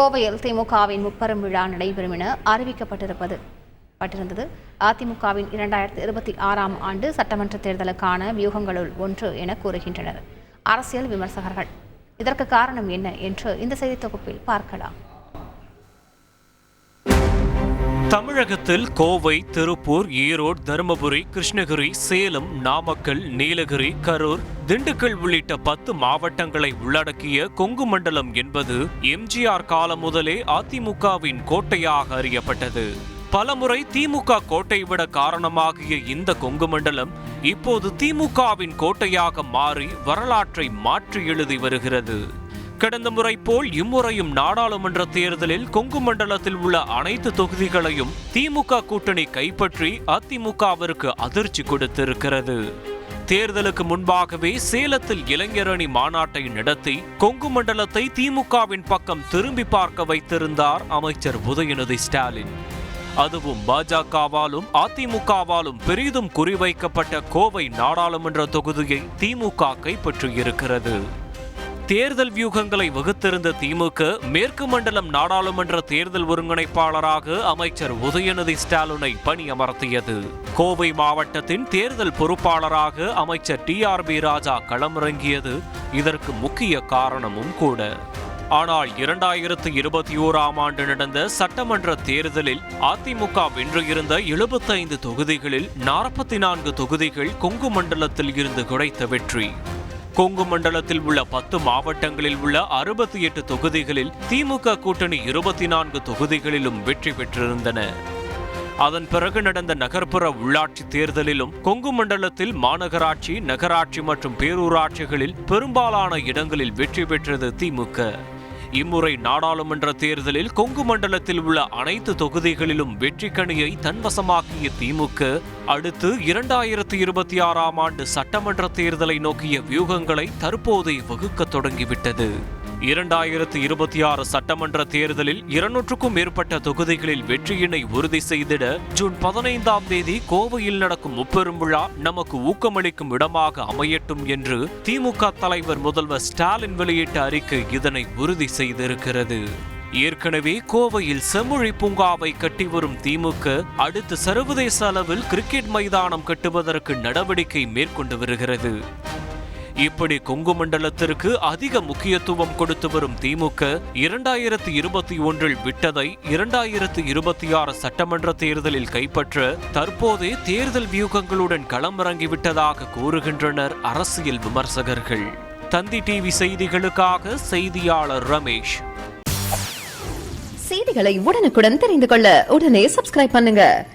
கோவையில் திமுகவின் முப்பெரும் விழா நடைபெறும் என அறிவிக்கப்பட்டிருப்பது. பட்டிருந்தது. அதிமுகவின் இரண்டாயிரத்தி இருபத்தி ஆறாம் ஆண்டு சட்டமன்ற தேர்தலுக்கான வியூகங்களுள் ஒன்று என கூறுகின்றனர். அரசியல் விமர்சகர்கள். இதற்கு காரணம் என்ன என்று இந்த செய்தி தொகுப்பில் பார்க்கலாம். தமிழகத்தில் கோவை திருப்பூர் ஈரோடு தருமபுரி கிருஷ்ணகிரி சேலம் நாமக்கல் நீலகிரி கரூர் திண்டுக்கல் உள்ளிட்ட பத்து மாவட்டங்களை உள்ளடக்கிய கொங்கு மண்டலம் என்பது எம்ஜிஆர் காலம் முதலே அதிமுகவின் கோட்டையாக அறியப்பட்டது. பலமுறை திமுக கோட்டை விட காரணமாகிய இந்த கொங்கு மண்டலம் இப்போது திமுகவின் கோட்டையாக மாறி வரலாற்றை மாற்றி எழுதி வருகிறது. கடந்த முறை போல் இம்முறையும் நாடாளுமன்ற தேர்தலில் கொங்கு மண்டலத்தில் உள்ள அனைத்து தொகுதிகளையும் திமுக கூட்டணி கைப்பற்றி அதிமுகவிற்கு அதிர்ச்சி கொடுத்திருக்கிறது. தேர்தலுக்கு முன்பாகவே சேலத்தில் இளைஞரணி மாநாட்டை நடத்தி கொங்கு மண்டலத்தை திமுகவின் பக்கம் திரும்பி பார்க்க வைத்திருந்தார் அமைச்சர் உதயநிதி ஸ்டாலின். அதுவும் பாஜகவாலும் அதிமுகவாலும் பெரிதும் குறிவைக்கப்பட்ட கோவை நாடாளுமன்ற தொகுதியை திமுக கைப்பற்றியிருக்கிறது. தேர்தல் வியூகங்களை வகுத்திருந்த திமுக மேற்கு மண்டலம் நாடாளுமன்ற தேர்தல் ஒருங்கிணைப்பாளராக அமைச்சர் உதயநிதி ஸ்டாலினை பணியமர்த்தியது. கோவை மாவட்டத்தின் தேர்தல் பொறுப்பாளராக அமைச்சர் டி ஆர் பி ராஜா களமிறங்கியது. இதற்கு முக்கிய காரணமும் கூட. ஆனால் இரண்டாயிரத்து இருபத்தி ஓராம் ஆண்டு நடந்த சட்டமன்ற தேர்தலில் அதிமுக வென்று இருந்த எழுபத்தைந்து தொகுதிகளில் நாற்பத்தி நான்கு தொகுதிகள் கொங்கு மண்டலத்தில் இருந்து கிடைத்த வெற்றி. கொங்கு மண்டலத்தில் உள்ள பத்து மாவட்டங்களில் உள்ள அறுபத்தி எட்டு தொகுதிகளில் திமுக கூட்டணி இருபத்தி நான்கு தொகுதிகளிலும் வெற்றி பெற்றிருந்தன. அதன் பிறகு நடந்த நகர்ப்புற உள்ளாட்சி தேர்தலிலும் கொங்கு மண்டலத்தில் மாநகராட்சி நகராட்சி மற்றும் பேரூராட்சிகளில் பெரும்பாலான இடங்களில் வெற்றி பெற்றது திமுக. இம்முறை நாடாளுமன்ற தேர்தலில் கொங்கு மண்டலத்தில் உள்ள அனைத்து தொகுதிகளிலும் வெற்றி கணியை தன்வசமாக்கிய திமுக அடுத்து இரண்டாயிரத்தி இருபத்தி ஆறாம் ஆண்டு சட்டமன்ற தேர்தலை நோக்கிய வியூகங்களை தற்போதே வகுக்கத் தொடங்கிவிட்டது. இரண்டாயிரத்து இருபத்தி ஆறு சட்டமன்ற தேர்தலில் இருநூற்றுக்கும் மேற்பட்ட தொகுதிகளில் வெற்றியினை உறுதி செய்திட ஜூன் பதினைந்தாம் தேதி கோவையில் நடக்கும் முப்பெரும் விழா நமக்கு ஊக்கமளிக்கும் இடமாக அமையட்டும் என்று திமுக தலைவர் முதல்வர் ஸ்டாலின் வெளியிட்ட அறிக்கை இதனை உறுதி செய்திருக்கிறது. ஏற்கனவே கோவையில் செம்மொழி பூங்காவை கட்டி வரும் திமுக அடுத்து சர்வதேச அளவில் கிரிக்கெட் மைதானம் கட்டுவதற்கு நடவடிக்கை மேற்கொண்டு வருகிறது. இப்படி கொங்கு மண்டலத்திற்கு அதிக முக்கியத்துவம் கொடுத்து வரும் திமுக இரண்டாயிரத்தி இருபத்தி ஒன்றில் விட்டதை இரண்டாயிரத்தி இருபத்தி ஆறு சட்டமன்ற தேர்தலில் கைப்பற்ற தற்போதே தேர்தல் வியூகங்களுடன் களமிறங்கிவிட்டதாக கூறுகின்றனர் அரசியல் விமர்சகர்கள். தந்தி டிவி செய்திகளுக்காக செய்தியாளர் ரமேஷ். செய்திகளை உடனுக்குடன் தெரிந்து கொள்ள உடனே சப்ஸ்கிரைப் பண்ணுங்க.